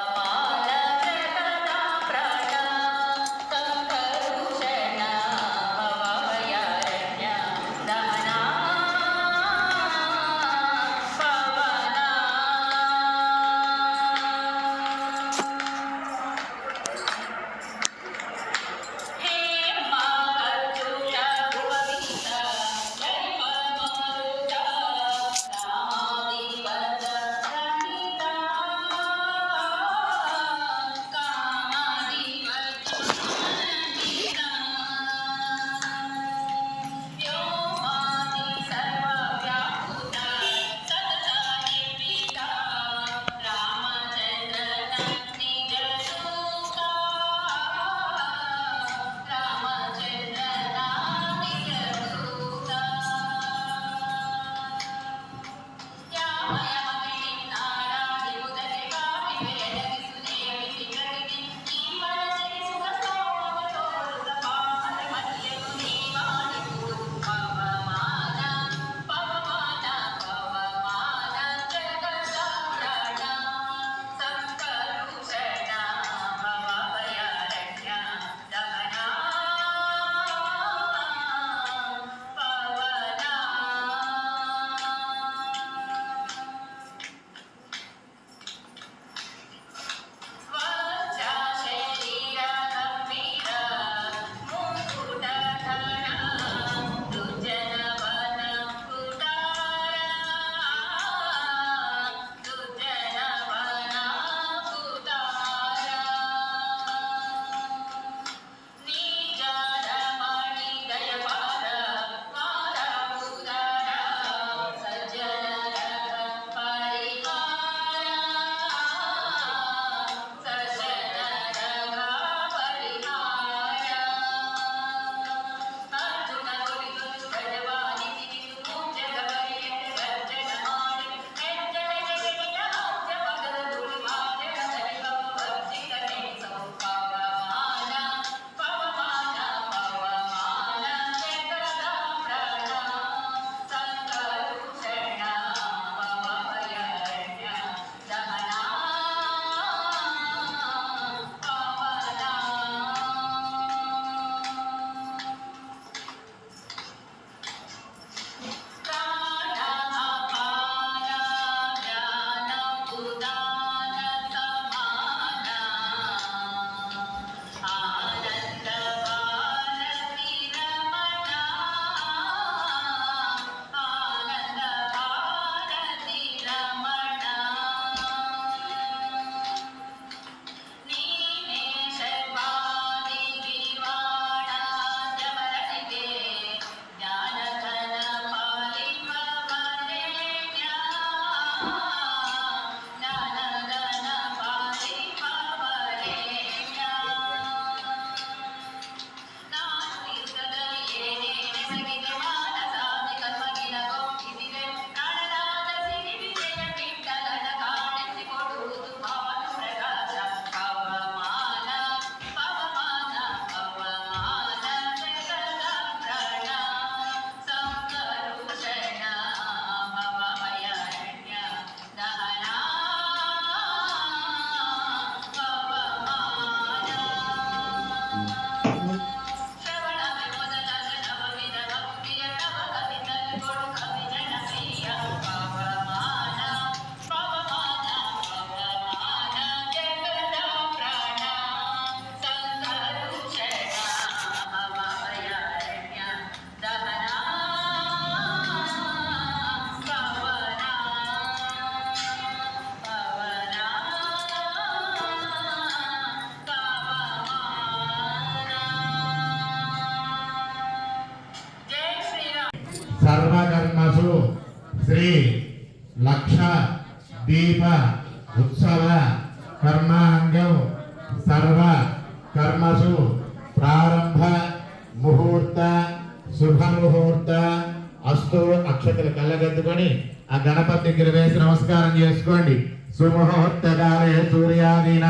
감사합니다. సర్వకర్మసు శ్రీ లక్ష దీప ఉత్సవ కర్మాంగం సర్వ కర్మసు ప్రారంభ ముహూర్త శుభముహూర్త అస్తు అక్షతలు కళ్ళగద్దుకొని ఆ గణపతి దగ్గర వేసి నమస్కారం చేసుకోండి. సుముహూర్త కాలే సూర్యాదీన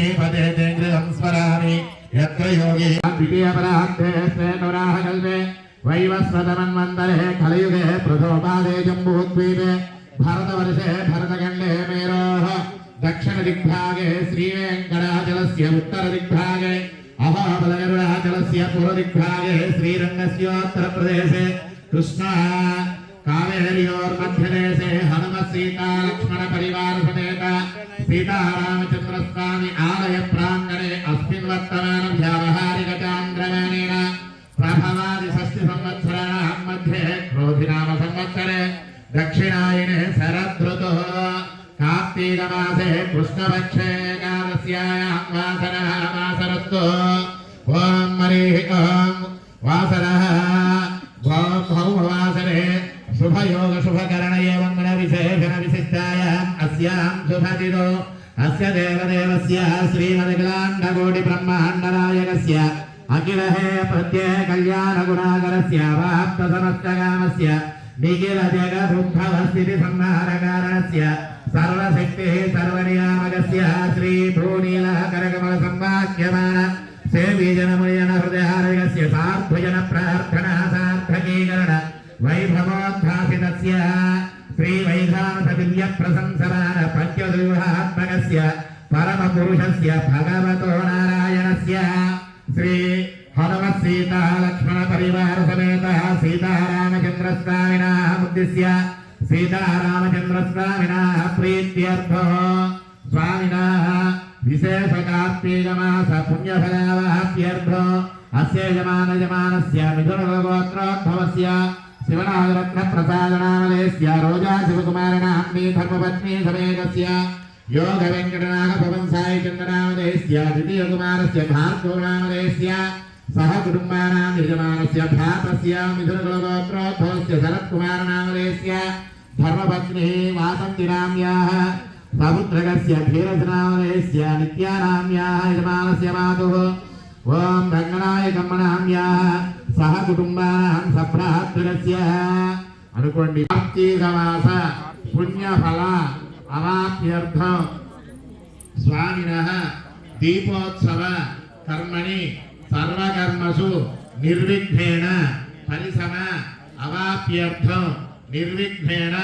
లక్ష్మీపదే దేంద్రియం స్మరామి యత్ర యోగి. ద్వితీయపరార్థే శ్రేణురాహ వైవస్వతమన్వంతరే కలయుగే ప్రథోపాదే జంబూద్వీపే భరతవర్షే భరతఖండే మేరోః. దక్షిణ దిగ్భాగే శ్రీవేంకటాచలస్య ఉత్తర దిగ్భాగే అహోబలగరుడాచలస్య పూర్వదిగ్భాగే శ్రీరంగస్యోత్తరప్రదేశే. కృష్ణ కావేర్యోర్మధ్యదేశే హనుమ సీతాలక్ష్మణ పరి క్రోధినామ సంవత్సరే దక్షిణాయనే శరదృతు కార్తీక మాసే కృష్ణపక్షే ఏకాదశ్యాయాం వాసరः వాసరస్తు ఓం హరి ఓం వాసరः. ఓం భౌమవాసరే శుభయోగ శుభకరణ ఏవం గుణ విశేషణ విశిష్టాయాం అస్యాం శుభదిదో అస్య దేవదేవస్య శ్రీమదిలాండకోటి బ్రహ్మాండనాయకస్య అఖిల సర్వశక్తి సర్వనియామకస్య శ్రీ భూనీల కరకమల సంవాక్యమాన సేవీజనమునియన హృదయారగస్య సార్థుజన ప్రార్థన సార్థకీకరణ వైభవోద్భాసితస్య శ్రీ వైఘానస దివ్య ప్రశంసమాన ప్రత్యదూహాత్మకస్య పరమపురుషస్య భగవతో నారాయణస్య ఉద్దిశ్య సీతారామచంద్ర స్వామినా ప్రీత్యర్థో. స్వామినా విశేష కార్తీక అస్య యజమాన యజమానస్య మిథున శివనాగరత్న ప్రసాదనామలేస్య రోజా శివకుమారనామ్ని ధర్మపత్ని సమేతస్య యోగ వెంకటనాగ పవన్ సాయి చంద్రనామదేస్య ద్వితీయ కుమారస్య భార్గవనామదేస్య సహ కుటుంబానాం యజమానస్య భ్రాతస్య మిథున గోత్రోద్భవస్య శరత్ కుమారనామదేస్య ధర్మపత్ని వాసంతిరామ్యాः సముద్రగస్య ధీరజనామదేస్య నిత్యానామ్యాः యజమానస్య మాతుः. ఓం రంగనాయ కమ్మనామ్యాः సహ కుటుంబానాం సభ్రాతృగస్య. అనుకోండి. కార్తీక మాస పుణ్యఫల అవాప్యర్థం. స్వామినః దీపోత్సవ కర్మణి సర్వకర్మసు నిర్విఘ్నేణ పరిసమ అవాప్యర్థం. నిర్విఘ్నేణ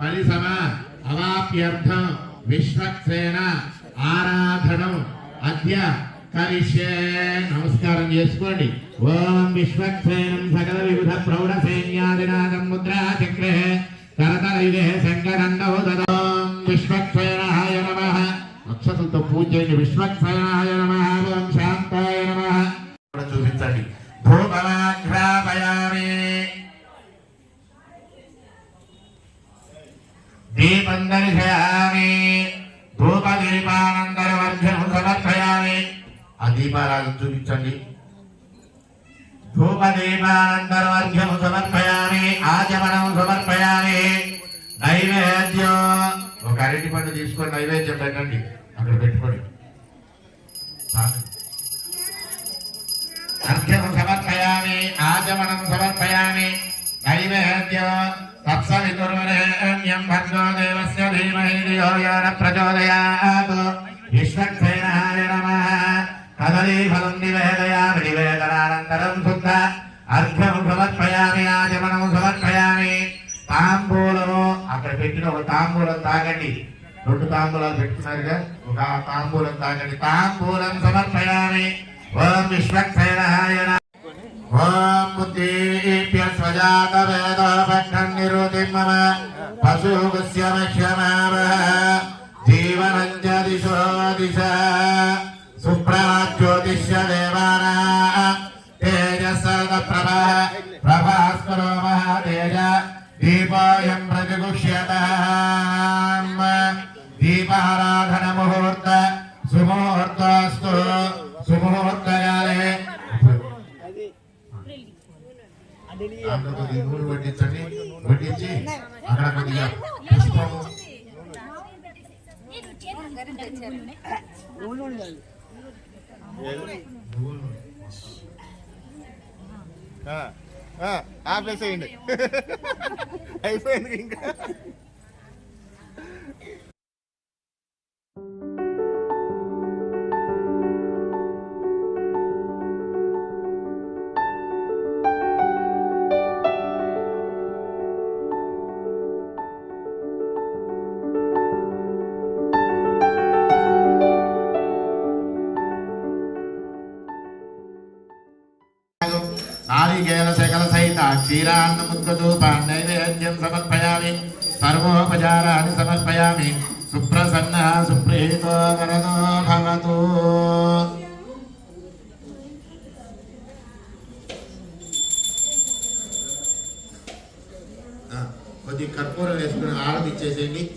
పరిసమ అవాప్యర్థం. విశ్వక్సేన ఆరాధనం. అద్య కరిష్యే. నమస్కారం చేసుకోండి. ఓం విశ్వక్సేనం సకల వివిధ ప్రౌఢ సైన్యాదినాదం ముద్రా చక్రే. కరతలయుగే శంకరండో ఓం విశ్వక్సేనాయ నమ. అక్షతలతో పూజ చేయండి. విశ్వక్సేనాయ నమ. ధూపదీపానందరవర్ఘ్యం సమర్పయామి ఆచమనం సమర్పయామి. నైవేద్యం. ఒక అరటి పండు తీసుకొని నైవేద్యం పెట్టండి. అక్కడ పెట్టుకోండి. చాలు. అర్ఘ్యం సమర్పయామి ఆచమనం సమర్పయామి. నైవేద్యం. తత్సవితుర్వరేణ్యం భర్గో దేవస్య ధీమహి ధియో యో న ప్రచోదయాత్. విశ్వక్సేనాయ నమః. కదలీఫలం నివేదయామి నివేదనానంతరం శుద్ధ. సమర్పయామి ఆచమనం సమర్పయామి. తాంబూలము అక్కడ పెట్టిన ఒక తాంబూలం తాగండి. రెండు తాంబూలాలు పెట్టుకున్నారుగా ఒక తాంబూలం తాగండి. తాంబూలం సమర్పయామి. ఓం విశ్వక్సేనాయ నమః ఓం బుద్ధేభ్య స్వజాత వేద పఠన్ మమ. పశుగస్య జీవనం చ దిశో దిశ. దాంట్లో కొద్దిగా నూనె వడ్డించండి. వడ్డించి అక్కడ కొద్దిగా పుష్పము ఆపేసేయండి. అయిపోయింది ఇంకా. క్షీరాన్నముద్గతూపాన్ నైవేద్యం సమర్పయామి. సర్వోపచారాన్ని సమర్పయామి. సుప్రసన్న సుప్రీతో వరదో భవతు. కర్పూరం వేసుకుని ఆరతి ఇచ్చేసేయండి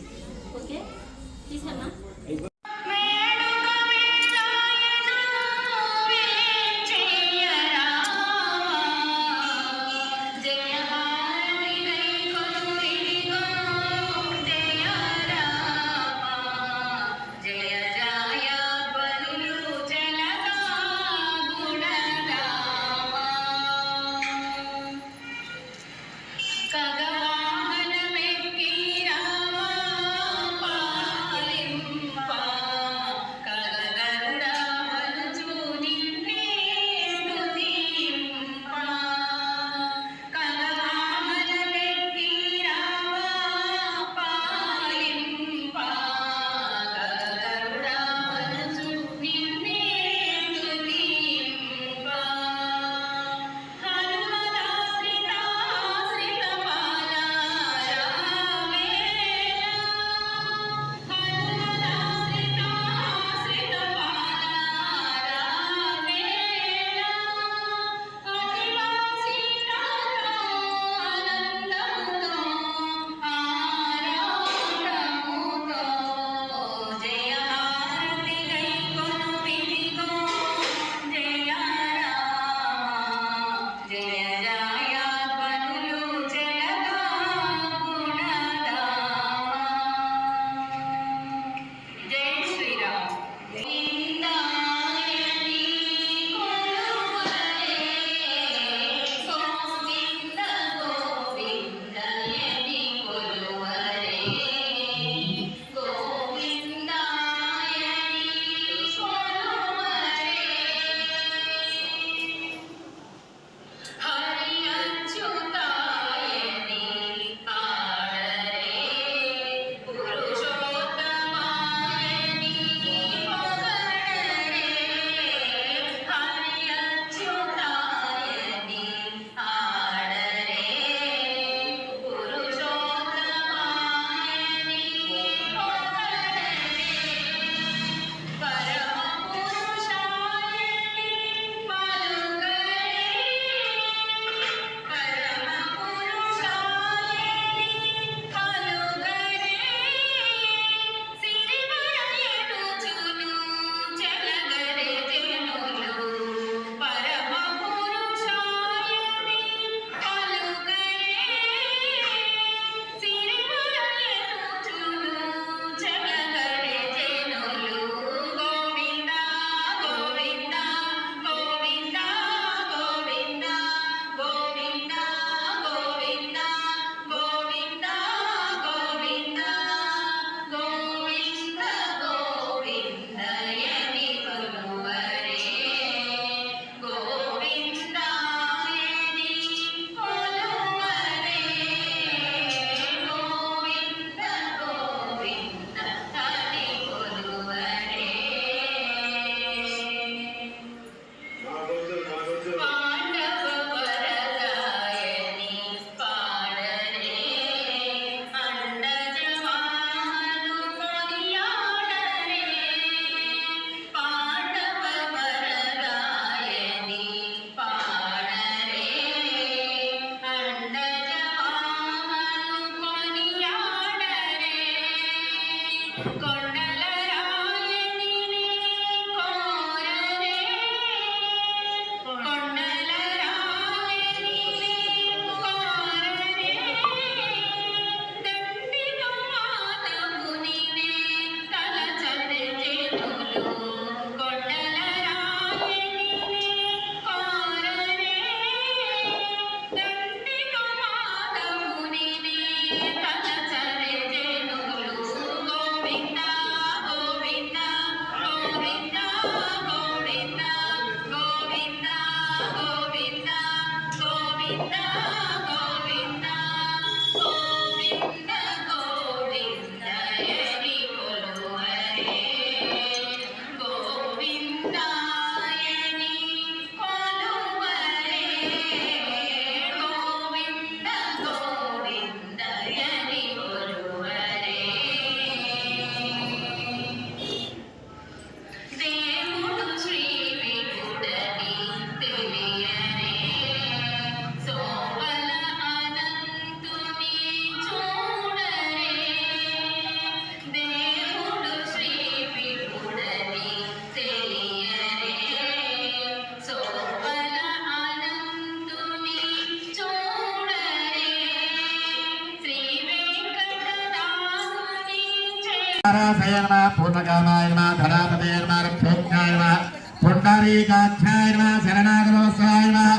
काष्ठाय नमः। शरणागतो स्वाय नमः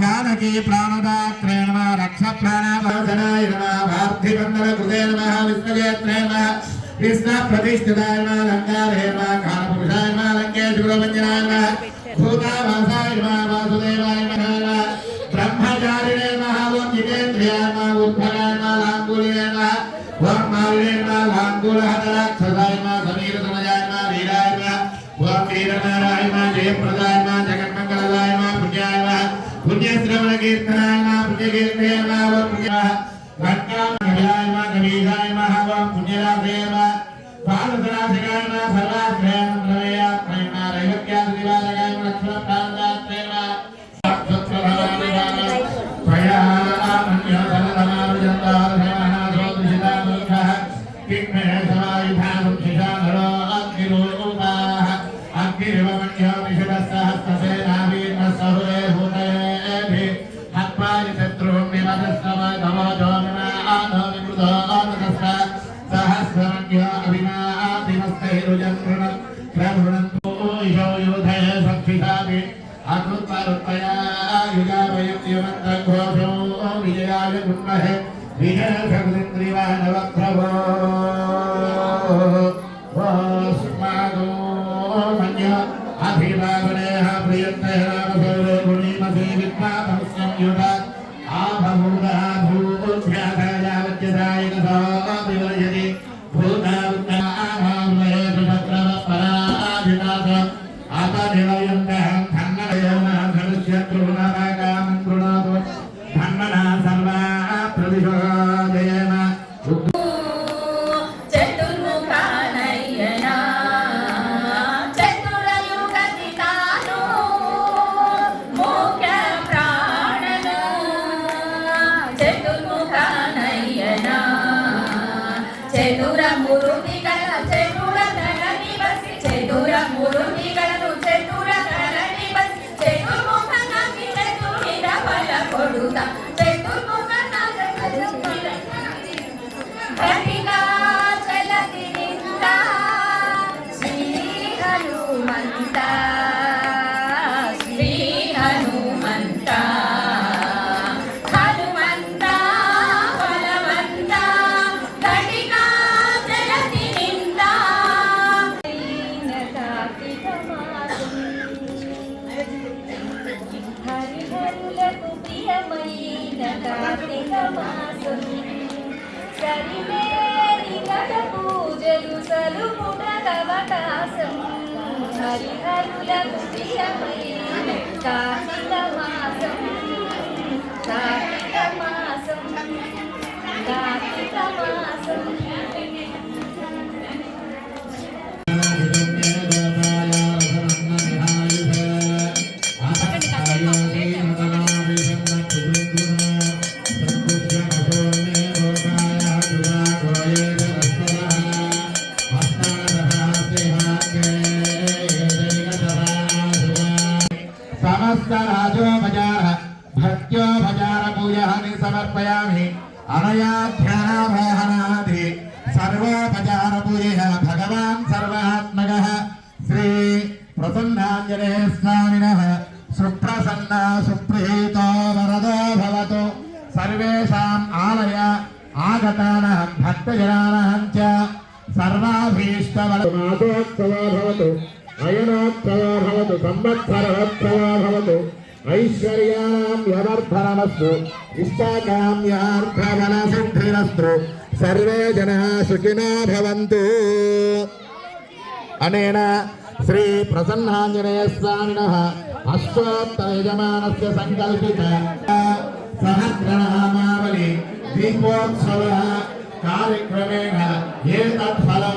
जानकी प्राणदात्रे नमः। रक्षप्राणाभरणाय नमः। पार्थिवन्दनकृते नमः। विष्णुगेत्रे नमः। कृष्णप्रतिष्ठिताय नमः। लङ्कारे नमः। कालपुरुषाय नमः। लङ्केशुरमञ्जनाय नमः। भूतावासाय नमः। वासुदेवाय नमः। ब्रह्मचारिणे नमः। ॐ जितेन्द्रियाय नमः। उद्धराय नमः। लाङ्गुलिने नमः। ॐ मालिने नमः। लाङ्गुलहतराक्षस జయప్రదాయన జగన్మంగళాయన పుణ్యాయన పుణ్యశ్రవణ కీర్తనాయన పుణ్యకీర్తయన Jatuh know. మాసోత్సవా భవతు అయనోత్సవా భవతు సంవత్సరోత్సవా భవతు ఐశ్వర్యాం యమర్థనమస్తు ఇష్టాకామ్యార్థమనసిద్ధిరస్తు సర్వే జనా సుఖినా భవంతు. అనేన శ్రీ ప్రసన్నాంజనేయ స్వామిన అష్టోత్తర యజమానస్య సంకల్పిత సహస్రనామావళి దీపోత్సవ కార్యక్రమేణ ఏ తత్ఫలం